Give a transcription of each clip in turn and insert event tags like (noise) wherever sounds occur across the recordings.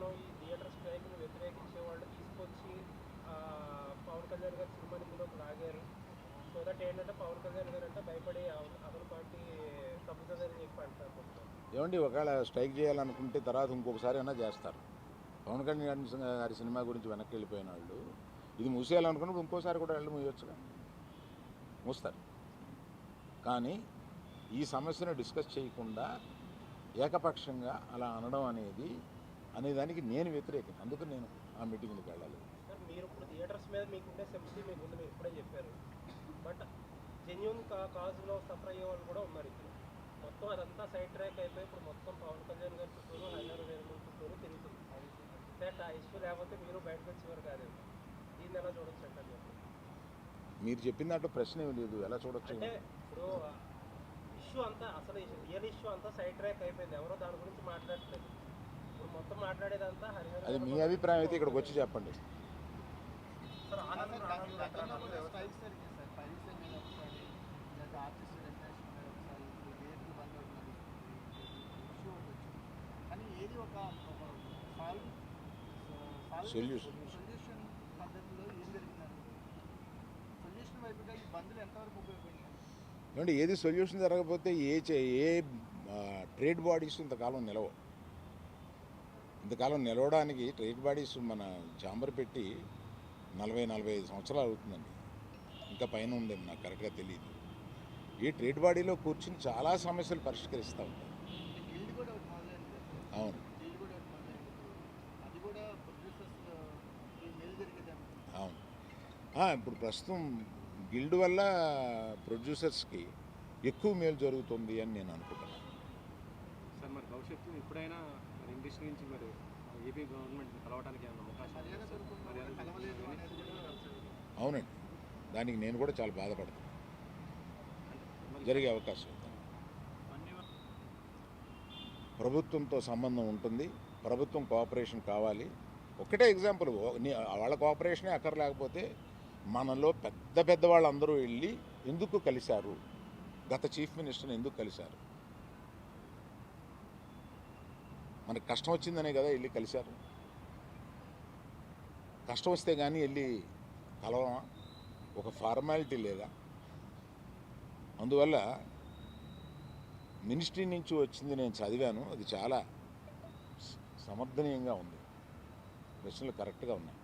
మనం ఈ థియేటర్ స్ట్రైక్ను వ్యతిరేకించే వాళ్ళు తీసుకొచ్చి పవన్ కళ్యాణ్ గారు సినిమాని ఇందులోకి లాగారు. సో దట్ ఏంటంటే పవన్ కళ్యాణ్ గారు అంటే భయపడి అవ- అతని పార్టీ తప్పుతుందని చెప్పి అంటారు ఏమండి ఒకవేళ స్ట్రైక్ చేయాలనుకుంటే తర్వాత ఇంకొకసారి అయినా చేస్తారు. పవన్ కళ్యాణ్ గారి సినిమా గురించి వెనక్కి వెళ్ళిపోయిన వాళ్ళు ఇది మూసేయాలనుకున్నప్పుడు ఇంకోసారి కూడా వెళ్ళి మూయొచ్చుగా మూస్తారు. కానీ ఈ సమస్యను డిస్కస్ చేయకుండా ఏకపక్షంగా అలా అనడం అనేది అనేదానికి నేను వ్యతిరేకం. అందుకు నేను ఆ మీటింగ్కి వెళ్ళాలి. సార్ మీరు ఇప్పుడు థియేటర్స్ మీద మీకుండే సింపతి మీరు ఇప్పుడే చెప్పారు. బట్ జెన్యున్ కా కాజులో సఫర్ అయ్యే వాళ్ళు కూడా ఉన్నారు ఇప్పుడు. మొత్తం అదంతా సైడ్ ట్రాక్ అయిపోయి ఇప్పుడు మొత్తం పవన్ కళ్యాణ్ గారి చుట్టూరు హరిహర వేరుమల చుట్టూరు తిరుగుతుంది. అంటే ఆ ఇష్యూ లేకపోతే మీరు బయటకు వచ్చేవారు కాదేమో. దీన్ని ఎలా చూడొచ్చు అంటే మీరు? చెప్పిన దాంట్లో ప్రశ్న ఏమి లేదు. ఎలా చూడొచ్చు? అంటే ఇప్పుడు ఇష్యూ అంతా అసలు రియల్ ఇష్యూ అంతా సైడ్ ట్రాక్ అయిపోయింది. ఎవరో దాని గురించి మాట్లాడట్లేదు ఇప్పుడు మొత్తం మాట్లాడేదంతా హరిహర అది మీ అభిప్రాయం అయితే ఇక్కడికి వచ్చి చెప్పండి. ఏది. సొల్యూషన్ పద్ధతిలో ఏం జరిగిందండి? సొల్యూషన్ వైపుగా ఈ బంధులు ఎంతవరకు ఉపయోగపడినాయి? ఏమంటే ఏది సొల్యూషన్ జరగకపోతే ఏ చే- ఏ ట్రేడ్ బాడీస్ ఇంతకాలం నిలవవు ఇంతకాలం నిలవడానికి ట్రేడ్ బాడీస్ మన చాంబర్ పెట్టి నలభై నలభై ఐదు సంవత్సరాలు అవుతుందండి. ఇంకా పైన ఉండేది నాకు కరెక్ట్గా తెలియదు ఈ ట్రేడ్ బాడీలో కూర్చుని చాలా సమస్యలు పరిష్కరిస్తూ ఉంటాయి. అవును. అవును. ఇప్పుడు ప్రస్తుతం గిల్డ్ వల్ల ప్రొడ్యూసర్స్కి ఎక్కువ మేలు జరుగుతుంది అని నేను అనుకుంటున్నాను. సార్ మరి భవిష్యత్తు ఇప్పుడైనా ఇండస్ట్రీ నుంచి మరి ఏపీ గవర్నమెంట్ కలవడానికి అవునండి. దానికి నేను కూడా చాలా బాధపడతాను. జరిగే అవకాశం ప్రభుత్వంతో సంబంధం ఉంటుంది. ప్రభుత్వం కోఆపరేషన్ కావాలి. ఒకటే ఎగ్జాంపుల్ వాళ్ళ కోఆపరేషనే అక్కర్ లేకపోతే మనలో పెద్ద పెద్ద వాళ్ళందరూ వెళ్ళి ఎందుకు కలిశారు? గత చీఫ్ మినిస్టర్ని ఎందుకు కలిశారు? మనకు కష్టం వచ్చిందనే కదా వెళ్ళి కలిశారు. కష్టం వస్తే కానీ వెళ్ళి కలవమా ఒక ఫార్మాలిటీ లేదా? అందువల్ల మినిస్ట్రీ నుంచి వచ్చింది నేను చదివాను. అది చాలా సమర్థనీయంగా ఉంది. ప్రశ్నలు కరెక్ట్గా ఉన్నాయి.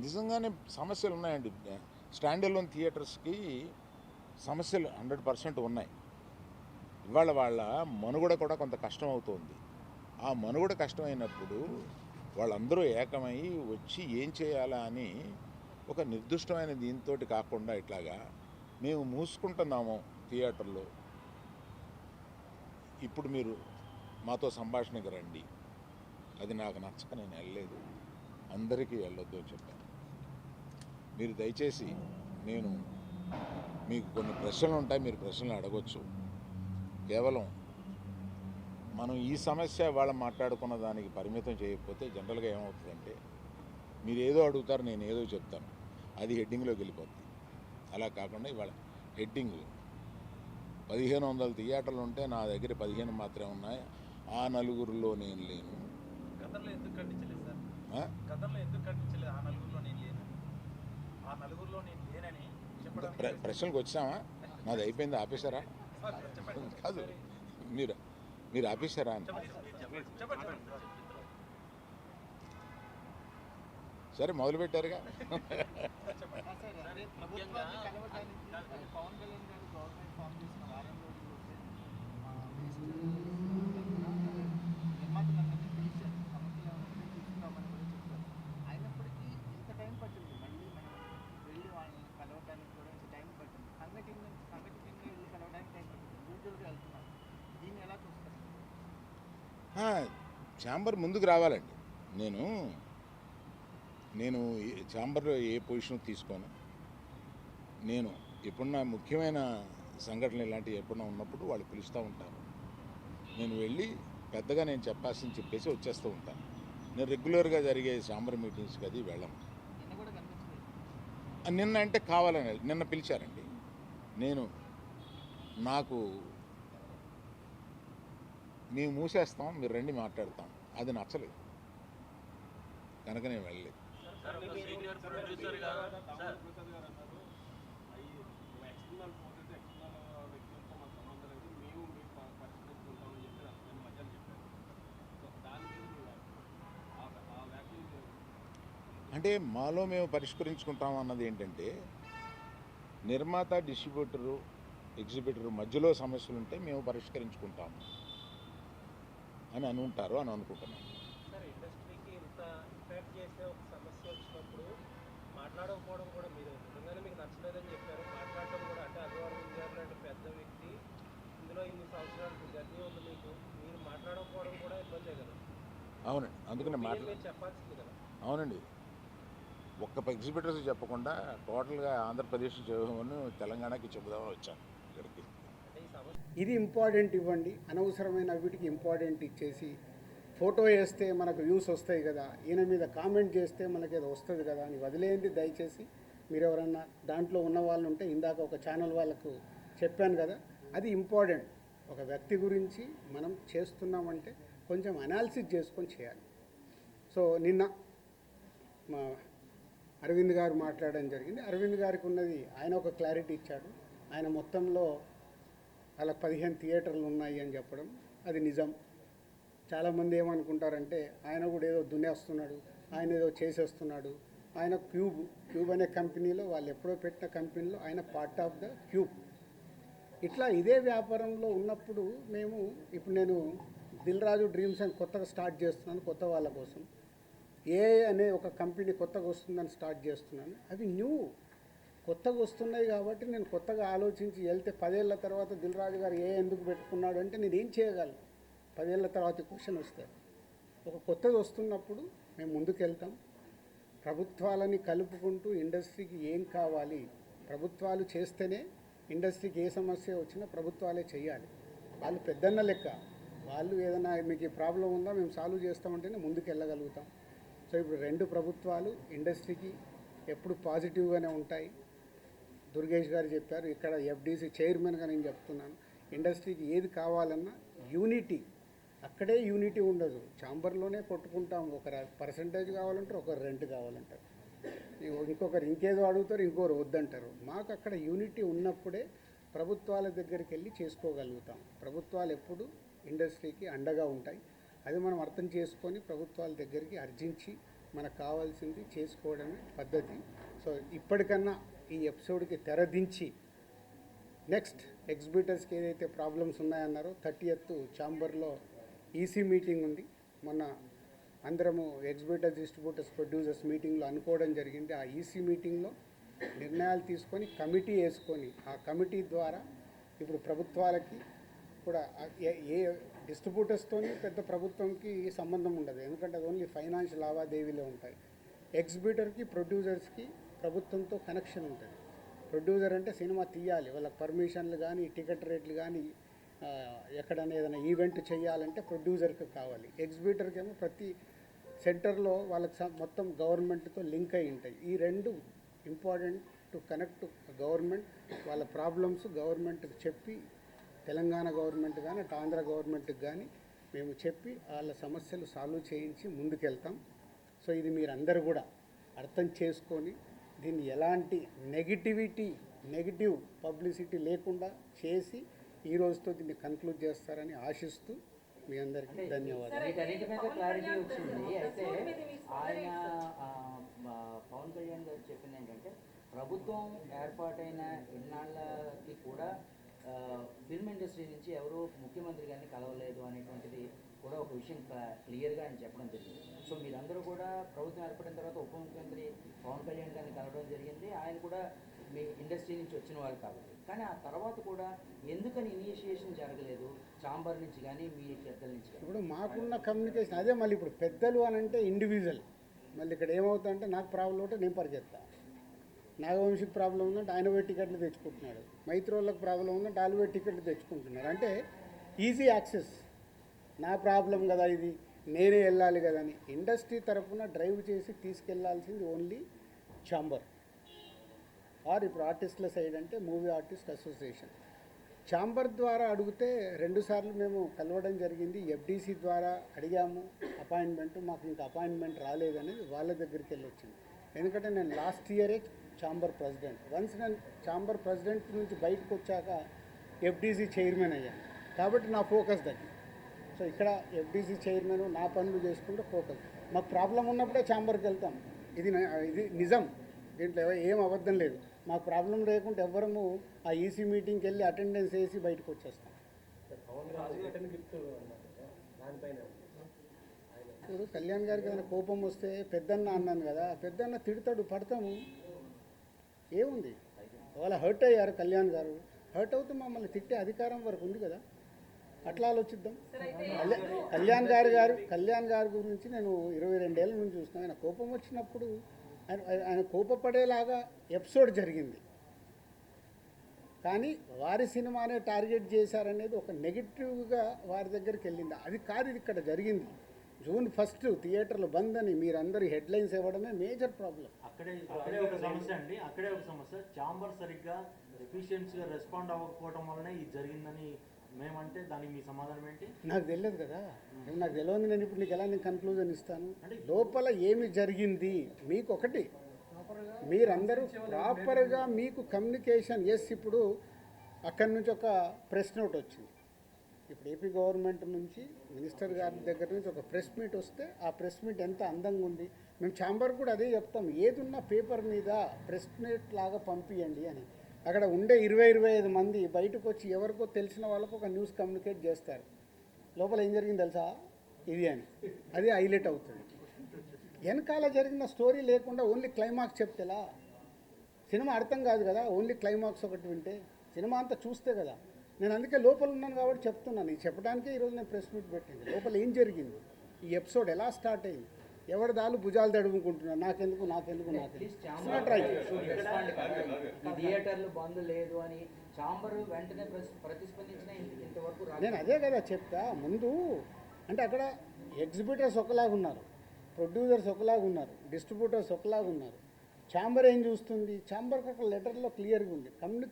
నిజంగానే సమస్యలు ఉన్నాయండి. స్టాండ్ ఎలోన్ థియేటర్స్కి సమస్యలు హండ్రెడ్ పర్సెంట్ ఉన్నాయి. ఇవాళ వాళ్ళ మనుగడ కూడా కొంత కష్టం అవుతుంది ఆ మనుగడ కష్టమైనప్పుడు వాళ్ళందరూ ఏకమై వచ్చి ఏం చేయాలా అని ఒక నిర్దిష్టమైన దీంతో కాకుండా ఇట్లాగా మేము మూసుకుంటున్నాము థియేటర్లో. ఇప్పుడు మీరు మాతో సంభాషణకి రండి. అది నాకు నచ్చక నేను వెళ్ళలేదు. అందరికీ వెళ్ళొద్దు అని చెప్పాను మీరు దయచేసి నేను మీకు కొన్ని ప్రశ్నలు ఉంటాయి మీరు ప్రశ్నలు అడగొచ్చు. కేవలం మనం ఈ సమస్య వాళ్ళ మాట్లాడుకున్న దానికి పరిమితం చేయకపోతే జనరల్గా ఏమవుతుందంటే మీరు ఏదో అడుగుతారు నేను ఏదో చెప్తాను. అది హెడ్డింగ్లోకి వెళ్ళిపోతుంది అలా కాకుండా ఇవాళ హెడ్డింగ్ పదిహేను వందల థియేటర్లు ఉంటే నా దగ్గర పదిహేను మాత్రమే ఉన్నాయి. ఆ నలుగురిలో నేను లేను. ప్రశ్నలకు వచ్చామా? (laughs) నాది అయిపోయింది ఆపేశారా? కాదు మీరు మీరు ఆపేశారా అని. సరే మొదలు పెట్టారుగా. సార్ పవన్ కళ్యాణ్ గారు గవర్నమెంట్ ఫామ్ చేసిన వారం రోజుల్లోనే ఆ, నిర్మాతలందరినీ పిలిచారు సమస్యలు తీసుకురామని కూడా చెప్పారు అయినప్పటికీ ఇంత టైం పట్టింది మళ్ళీ మనం వెళ్ళి వాళ్ళని కలవడానికి కూడా ఇంత టైం పట్టింది సంఘటన సంఘటితంగా వెళ్ళి కలవడానికి టైం పట్టింది ఇండివిజువల్గా వెళ్తున్నారు దీన్ని ఎలా చూస్తారు ఆ, ఛాంబర్ ముందుకు రావాలండి. నేను నేను ఛాంబర్లో ఏ పొజిషన్ తీసుకోను. నేను ఎప్పుడన్నా ముఖ్యమైన సంఘటనలు ఇలాంటివి ఎప్పుడన్నా ఉన్నప్పుడు వాళ్ళు పిలుస్తూ ఉంటారు. నేను వెళ్ళి పెద్దగా నేను చెప్పాల్సింది చెప్పేసి వచ్చేస్తూ ఉంటాను. నేను రెగ్యులర్గా జరిగే ఛాంబర్ మీటింగ్స్కి అది వెళ్ళను. నిన్న అంటే కావాలని నిన్న పిలిచారండి. నేను నాకు మేము మూసేస్తాం మీరు రండి మాట్లాడతాం. అది నచ్చలేదు. కనుక నేను వెళ్ళలేదు. అంటే మాలో మేము పరిష్కరించుకుంటాం అన్నది ఏంటంటే నిర్మాత డిస్ట్రిబ్యూటరు ఎగ్జిబిటరు మధ్యలో సమస్యలు ఉంటే మేము పరిష్కరించుకుంటాము. అని అనుకుంటారు అని అనుకుంటున్నాను. సార్ ఇండస్ట్రీకి ఇంత ఇంపాక్ట్ చేసే ఒక సమస్య వచ్చినప్పుడు మాట్లాడకపోవడం కూడా మీరు నిజంగానే మీకు నచ్చలేదని చెప్పారు. మాట్లాడటం కూడా అంటే లాంటి పెద్ద వ్యక్తి. ఇందులో ఇన్ని సంవత్సరాలు జర్నీ ఉంది మీకు. మీరు మాట్లాడకపోవడం కూడా ఇబ్బందే కదా. అవునండి. అందుకని మాట్లా చెప్పాల్సింది కదా. అవునండి. ఒక్క ఎగ్జిబిటర్స్ చెప్పకుండా టోటల్గా ఆంధ్రప్రదేశ్ తెలంగాణకి చెబుదామని వచ్చాను ఇక్కడికి. ఇది ఇంపార్టెంట్ ఇవ్వండి. అనవసరమైన వీటికి ఇంపార్టెంట్ ఇచ్చేసి ఫోటో వేస్తే మనకు వ్యూస్ వస్తాయి కదా ఈయన మీద కామెంట్ చేస్తే మనకి ఏదో వస్తుంది కదా అని వదిలేయండి దయచేసి. మీరు ఎవరన్నా దాంట్లో ఉన్న వాళ్ళు ఉంటే ఇందాక ఒక ఛానల్ వాళ్ళకు చెప్పాను కదా అది ఇంపార్టెంట్. ఒక వ్యక్తి గురించి మనం చేస్తున్నామంటే కొంచెం అనాలిసిస్ చేసుకొని చేయాలి. సో నిన్న మా అరవింద్ గారు మాట్లాడడం జరిగింది. అరవింద్ గారికి ఉన్నది ఆయన ఒక క్లారిటీ ఇచ్చాడు. ఆయన మొత్తంలో అలా పదిహేను థియేటర్లు ఉన్నాయి అని చెప్పడం అది నిజం. చాలామంది ఏమనుకుంటారంటే ఆయన కూడా ఏదో దున్నేస్తున్నాడు ఆయన ఏదో చేసేస్తున్నాడు. ఆయన క్యూబ్ క్యూబ్ అనే కంపెనీలో వాళ్ళు ఎప్పుడో పెట్టిన కంపెనీలో ఆయన పార్ట్ ఆఫ్ ద క్యూబ్ ఇట్లా ఇదే వ్యాపారంలో ఉన్నప్పుడు మేము ఇప్పుడు నేను దిల్ రాజు డ్రీమ్స్ అని కొత్తగా స్టార్ట్ చేస్తున్నాను కొత్త వాళ్ళ కోసం. ఏ అనే ఒక కంపెనీ కొత్తగా వస్తుందని స్టార్ట్ చేస్తున్నాను. అది న్యూ కొత్తగా వస్తున్నాయి కాబట్టి నేను కొత్తగా ఆలోచించి వెళ్తే పదేళ్ళ తర్వాత దిల్ రాజు గారు ఏ ఎందుకు పెట్టుకున్నాడు అంటే నేను ఏం చేయగలను? పదేళ్ళ తర్వాత క్వశ్చన్ వస్తుంది. ఒక కొత్తది వస్తున్నప్పుడు మేము ముందుకెళ్తాం. ప్రభుత్వాలని కలుపుకుంటూ ఇండస్ట్రీకి ఏం కావాలి? ప్రభుత్వాలు చేస్తేనే ఇండస్ట్రీకి ఏ సమస్య వచ్చినా ప్రభుత్వాలే చేయాలి. వాళ్ళు పెద్దన్న లెక్క. వాళ్ళు ఏదైనా మీకు ఈ ప్రాబ్లం ఉందా మేము సాల్వ్ చేస్తామంటేనే ముందుకు వెళ్ళగలుగుతాం సో ఇప్పుడు రెండు ప్రభుత్వాలు ఇండస్ట్రీకి ఎప్పుడు పాజిటివ్గానే ఉంటాయి. దుర్గేష్ గారు చెప్పారు ఇక్కడ ఎఫ్డీసీ చైర్మన్గా నేను చెప్తున్నాను ఇండస్ట్రీకి ఏది కావాలన్నా యూనిటీ అక్కడే యూనిటీ ఉండదు. చాంబర్లోనే కొట్టుకుంటాం ఒక పర్సంటేజ్ కావాలంటారు ఒకరు రెంట్ కావాలంటారు. ఇంకొకరు ఇంకేదో అడుగుతారు ఇంకొకరు వద్దంటారు. మాకు అక్కడ యూనిటీ ఉన్నప్పుడే ప్రభుత్వాల దగ్గరికి వెళ్ళి చేసుకోగలుగుతాం. ప్రభుత్వాలు ఎప్పుడు ఇండస్ట్రీకి అండగా ఉంటాయి. అది మనం అర్థం చేసుకొని ప్రభుత్వాల దగ్గరికి అర్జించి మనకు కావాల్సింది చేసుకోవడమే పద్ధతి. సో ఇప్పటికన్నా ఈ ఎపిసోడ్కి తెరదించి నెక్స్ట్ ఎగ్జిబిటర్స్కి ఏదైతే ప్రాబ్లమ్స్ ఉన్నాయన్నారో థర్టీ ఎత్ ఛాంబర్లో ఈసీ మీటింగ్ ఉంది. మొన్న అందరము ఎగ్జిబిటర్స్ డిస్ట్రిబ్యూటర్స్ ప్రొడ్యూసర్స్ మీటింగ్లో అనుకోవడం జరిగింది. ఆ ఈసీ మీటింగ్లో నిర్ణయాలు తీసుకొని కమిటీ వేసుకొని ఆ కమిటీ ద్వారా ఇప్పుడు ప్రభుత్వాలకి కూడా ఏ ఏ డిస్ట్రిబ్యూటర్స్తోని పెద్ద ప్రభుత్వంకి సంబంధం ఉండదు. ఎందుకంటే అది ఓన్లీ ఫైనాన్స్ లావాదేవీలే ఉంటాయి. ఎగ్జిబిటర్కి ప్రొడ్యూసర్స్కి ప్రభుత్వంతో కనెక్షన్ ఉంటుంది. ప్రొడ్యూసర్ అంటే సినిమా తీయాలి. వాళ్ళకి పర్మిషన్లు కానీ టికెట్ రేట్లు కానీ ఎక్కడైనా ఏదైనా ఈవెంట్ చేయాలంటే ప్రొడ్యూసర్కి కావాలి. ఎగ్జిబిటర్కి ఏమో ప్రతి సెంటర్లో వాళ్ళకి మొత్తం గవర్నమెంట్తో లింక్ అయి ఉంటాయి. ఈ రెండు ఇంపార్టెంట్ టు కనెక్ట్ గవర్నమెంట్ వాళ్ళ ప్రాబ్లమ్స్ గవర్నమెంట్కి చెప్పి తెలంగాణ గవర్నమెంట్ కానీ అటు ఆంధ్ర గవర్నమెంట్కి కానీ మేము చెప్పి వాళ్ళ సమస్యలు సాల్వ్ చేయించి ముందుకెళ్తాం. సో ఇది మీరందరూ కూడా అర్థం చేసుకొని దీన్ని ఎలాంటి నెగిటివిటీ నెగిటివ్ పబ్లిసిటీ లేకుండా చేసి ఈ రోజుతో దీన్ని కన్క్లూడ్ చేస్తారని ఆశిస్తూ మీ అందరికీ ధన్యవాదాలు. వీటన్నిటి మీద క్లారిటీ వచ్చింది. అయితే ఆయన పవన్ కళ్యాణ్ గారు చెప్పింది ఏంటంటే ప్రభుత్వం ఏర్పాటైన ఇన్నాళ్ళకి కూడా ఫిల్మ్ ఇండస్ట్రీ నుంచి ఎవరు ముఖ్యమంత్రి గారిని కలవలేదు అనేటువంటిది కూడా ఒక విషయం క్లియర్గా ఆయన చెప్పడం జరిగింది. సో మీరందరూ కూడా ప్రభుత్వం ఏర్పడిన తర్వాత ఉప ముఖ్యమంత్రి పవన్ కళ్యాణ్ గారిని కలవడం జరిగింది. ఆయన కూడా మీ ఇండస్ట్రీ నుంచి వచ్చిన వాళ్ళు కాబట్టి. కానీ ఆ తర్వాత కూడా ఎందుకని ఇనిషియేషన్ జరగలేదు? చాంబర్ నుంచి కానీ మీ పెద్దల నుంచి కానీ ఇప్పుడు మాకున్న కమ్యూనికేషన్ అదే మళ్ళీ ఇప్పుడు పెద్దలు అని అంటే ఇండివిజువల్ మళ్ళీ ఇక్కడ ఏమవుతుందంటే నాకు ప్రాబ్లం ఉంటే నేను పరిగెత్తా నాగవంశి ప్రాబ్లం ఉందంటే ఆయన పోయి టికెట్లు తెచ్చుకుంటున్నాడు. మైత్రోళ్ళకి ప్రాబ్లం ఉందంటే వాళ్ళు పోయి టికెట్లు తెచ్చుకుంటున్నారు. అంటే ఈజీ యాక్సెస్. నా ప్రాబ్లం కదా ఇది. నేనే వెళ్ళాలి కదా అని. ఇండస్ట్రీ తరఫున డ్రైవ్ చేసి తీసుకెళ్ళాల్సింది ఓన్లీ ఛాంబర్. ఆర్ ఇప్పుడు ఆర్టిస్టుల సైడ్ అంటే మూవీ ఆర్టిస్ట్ అసోసియేషన్. ఛాంబర్ ద్వారా అడిగితే రెండుసార్లు మేము కలవడం జరిగింది. ఎఫ్డీసీ ద్వారా అడిగాము. అపాయింట్మెంట్ మాకు ఇంకా అపాయింట్మెంట్ రాలేదనేది వాళ్ళ దగ్గరికి వెళ్ళి వచ్చింది ఎందుకంటే నేను లాస్ట్ ఇయరే ఛాంబర్ ప్రెసిడెంట్. వన్స్ నేను ఛాంబర్ ప్రెసిడెంట్ నుంచి బయటకు వచ్చాక ఎఫ్డీసీ చైర్మన్ అయ్యాను కాబట్టి నా ఫోకస్ దగ్గర సో ఇక్కడ ఎఫ్డీసీ చైర్మన్ నా పనులు చేసుకుంటే ఫోకస్. మాకు ప్రాబ్లం ఉన్నప్పుడే ఛాంబర్కి వెళ్తాం. ఇది ఇది నిజం. దీంట్లో ఏం అబద్ధం లేదు. మాకు ప్రాబ్లం లేకుంటే ఎవ్వరము ఆ ఈసీ మీటింగ్కి వెళ్ళి అటెండెన్స్ వేసి బయటకు వచ్చేస్తాం. ఇప్పుడు కళ్యాణ్ గారికి ఏదైనా కోపం వస్తే పెద్దన్న అన్నాను కదా. పెద్దన్న తిడతాడు పడతాము. ఏముంది? వాళ్ళ హర్ట్ అయ్యారు కళ్యాణ్ గారు హర్ట్ అవుతూ మమ్మల్ని తిట్టే అధికారం వరకు ఉంది కదా? అట్లా ఆలోచిద్దాం. కళ్యాణ్ గారు గారు కళ్యాణ్ గారి గురించి నేను ఇరవై రెండేళ్ళ నుంచి చూస్తున్నాను ఆయన కోపం వచ్చినప్పుడు ఆయన ఆయన కోపపడేలాగా ఎపిసోడ్ జరిగింది. కానీ వారి సినిమానే టార్గెట్ చేశారనేది ఒక నెగిటివ్గా వారి దగ్గరికి వెళ్ళింది. అది కాదు ఇది ఇక్కడ జరిగింది. జూన్ ఫస్ట్ థియేటర్లు బంద్ అని మీరందరూ హెడ్లైన్స్ ఇవ్వడమే మేజర్ ప్రాబ్లం అక్కడే అక్కడే ఒక సమస్య అండి. అక్కడే ఒక సమస్య. చాంబర్ సరిగ్గా ఎఫిషియన్సీగా రెస్పాండ్ అవ్వకపోవడం వల్లనే ఇది జరిగిందని మేమంటే దానికి మీ సమాధానం ఏంటి? నాకు తెలియదు కదా. నాకు తెలియదు నేను ఇప్పుడు నీకు ఎలా నేను కన్క్లూజన్ ఇస్తాను లోపల ఏమి జరిగింది? మీకు ఒకటి మీరందరూ ప్రాపర్గా మీకు కమ్యూనికేషన్ ఎస్ ఇప్పుడు అక్కడి నుంచి ఒక ప్రెస్ నోట్ వచ్చింది. ఇప్పుడు ఏపీ గవర్నమెంట్ నుంచి మినిస్టర్ గారి దగ్గర నుంచి ఒక ప్రెస్ మీట్ వస్తే ఆ ప్రెస్ మీట్ ఎంత అందంగా ఉంది? మేము ఛాంబర్ కూడా అదే చెప్తాం. ఏదున్నా పేపర్ మీద ప్రెస్ మీట్ లాగా పంపియండి అని. అక్కడ ఉండే ఇరవై ఇరవై ఐదు మంది బయటకు వచ్చి ఎవరికో తెలిసిన వాళ్ళకు ఒక న్యూస్ కమ్యూనికేట్ చేస్తారు. లోపల ఏం జరిగింది తెలుసా? ఇది అని. అది హైలైట్ అవుతుంది. వెనకాల జరిగిన స్టోరీ లేకుండా ఓన్లీ క్లైమాక్స్ చెప్తేలా? సినిమా అర్థం కాదు కదా? ఓన్లీ క్లైమాక్స్ ఒకటి వింటే. సినిమా అంతా చూస్తే కదా? నేను అందుకే లోపల ఉన్నాను కాబట్టి చెప్తున్నాను ఇది చెప్పడానికే ఈరోజు నేను ప్రెస్ మీట్ పెట్టింది లోపల ఏం జరిగింది ఈ ఎపిసోడ్ ఎలా స్టార్ట్ అయింది ఎవరి దాలు భుజాలు తడుముకుంటున్నారు నాకెందుకు నాకెందుకు థియేటర్లు బంద్ లేదు అని చాంబర్ వెంటనే ప్రతిస్పందించిన ఇంతవరకు. నేను అదే కదా చెప్తా ముందు అంటే అక్కడ ఎగ్జిబిటర్స్ ఒకలాగా ఉన్నారు ప్రొడ్యూసర్స్ ఒకలాగా ఉన్నారు డిస్ట్రిబ్యూటర్స్ ఒకలాగా ఉన్నారు ఛాంబర్ ఏం చూస్తుంది ఛాంబర్కి ఒక లెటర్లో క్లియర్గా ఉంది కమ్యూనికేషన్